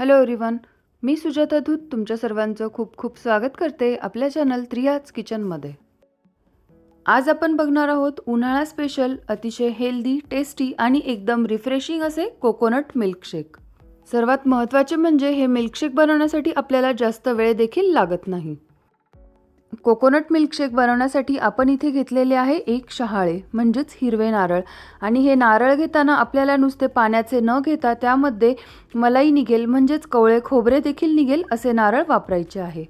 Hello everyone मी सुजाता धूत तुमच्या सर्वांचं खूप खूप स्वागत करते आपल्या चॅनल त्रियाज किचनमध्ये आज आपण बघणार आहोत उन्हाळा स्पेशल अतिशय हेल्दी टेस्टी आणि एकदम रिफ्रेशिंग असे कोकोनट मिल्कशेक सर्वात महत्त्वाचे म्हणजे हे मिल्कशेक बनवण्यासाठी आपल्याला जास्त वेळ देखील लागत नाही. कोकोनट मिल्कशेक बनवण्यासाठी आपण इथे घेतलेले आहे एक शहाळे म्हणजेच हिरवे नारळ. आणि हे नारळ घेताना आपल्याला नुसते पाण्याचे न घेता त्यामध्ये मलाई निघेल म्हणजेच कवळे खोबरे देखील निघेल असे नारळ वापरायचे आहे.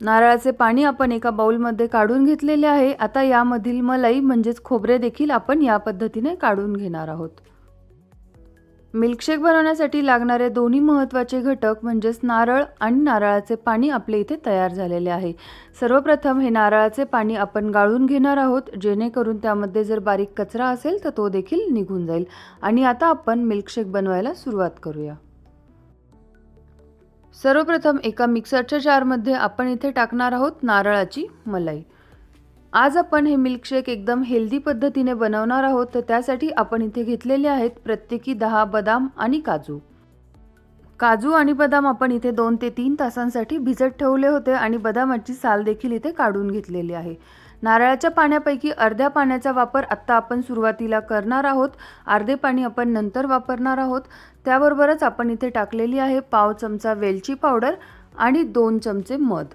नारळाचे पाणी आपण एका बाउलमध्ये काढून घेतलेले आहे. आता यामधील मलाई म्हणजेच खोबरे देखील आपण या पद्धतीने काढून घेणार आहोत. मिल्कशेक बनवण्यासाठी लागणारे दोन्ही महत्त्वाचे घटक म्हणजेच नारळ आणि नारळाचे पाणी आपले इथे तयार झालेले आहे. सर्वप्रथम हे नारळाचे पाणी आपण गाळून घेणार आहोत. जेणेकरून त्यामध्ये जर बारीक कचरा असेल तर तो देखील निघून जाईल. आणि आता आपण मिल्कशेक बनवायला सुरुवात करूया. सर्वप्रथम एका मिक्सरच्या जारमध्ये आपण इथे टाकणार आहोत नारळाची मलाई. आज आपण हे मिल्कशेक एकदम हेल्दी पद्धतीने बनवणार आहोत तर त्यासाठी आपण इथे घेतलेले आहेत प्रत्येकी दहा बदाम आणि काजू. काजू आणि बदाम आपण इथे दोन ते तीन तासांसाठी भिजत ठेवले होते आणि बदामाची साल देखील इथे काढून घेतलेली आहे. नारळाच्या पाण्यापैकी अर्ध्या पाण्याचा वापर आत्ता आपण सुरुवातीला करणार आहोत. अर्धे पाणी आपण नंतर वापरणार आहोत. त्याबरोबरच आपण इथे टाकलेली आहे पाव चमचा वेलची पावडर आणि दोन चमचे मध.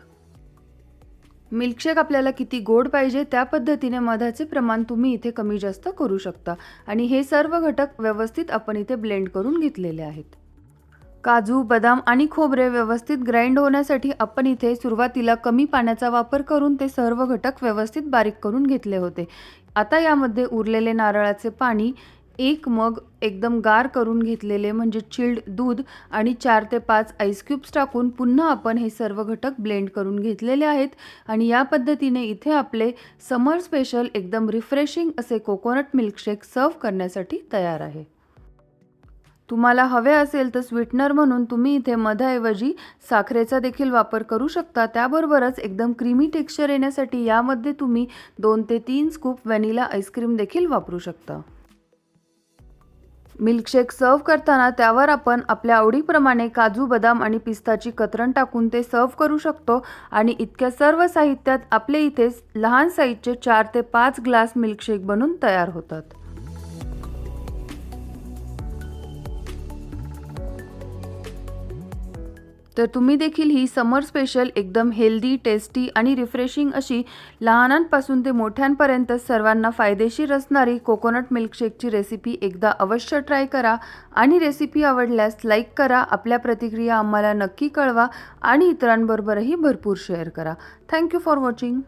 मिल्कशेक आपल्याला किती गोड पाहिजे त्या पद्धतीने मधाचे प्रमाण तुम्ही इथे कमी जास्त करू शकता. आणि हे सर्व घटक व्यवस्थित आपण इथे ब्लेंड करून घेतलेले आहेत. काजू बदाम आणि खोबरे व्यवस्थित ग्राइंड होण्यासाठी आपण इथे सुरुवातीला कमी पाण्याचा वापर करून ते सर्व घटक व्यवस्थित बारीक करून घेतले होते. आता यामध्ये उरलेले नारळाचे पाणी एक मग एकदम गार करून घेतलेले म्हणजे चिल्ड दूध आणि चार ते पाच आईस क्यूब्स टाकून पुन्हा आपण हे सर्व घटक ब्लेंड करून घेतलेले आहेत. आणि या पद्धतीने इथे आपले समर स्पेशल एकदम रिफ्रेशिंग असे कोकोनट मिल्कशेक सर्व करण्यासाठी तयार आहे. तुम्हाला हवे असेल तर स्वीटनर म्हणून तुम्ही इथे मधाऐवजी साखरेचा देखील वापर करू शकता. त्याबरोबरच एकदम क्रीमी टेक्स्चर येण्यासाठी यामध्ये तुम्ही दोन ते तीन स्कूप व्हॅनिला आईस्क्रीम देखील वापरू शकता. मिल्कशेक सर्व करताना त्यावर आपण आपल्या आवडीप्रमाणे काजू बदाम आणि पिस्ताची कतरण टाकून ते सर्व करू शकतो आणि इतक्या सर्व साहित्यात आपले इथे लहान साईजचे चार ते पाच ग्लास मिल्कशेक बनून तयार होतात. तर तुम्ही देखील ही समर स्पेशल एकदम हेल्दी टेस्टी आणि रिफ्रेशिंग अशी लहानांपासून ते मोठ्यांपर्यंत सर्वांना फायदेशीर असणारी कोकोनट मिल्कशेकची रेसिपी एकदा अवश्य ट्राय करा. आणि रेसिपी आवडल्यास लाईक करा आपल्या प्रतिक्रिया आम्हाला नक्की कळवा आणि इतरांबरोबरही भरपूर शेअर करा. Thank you for watching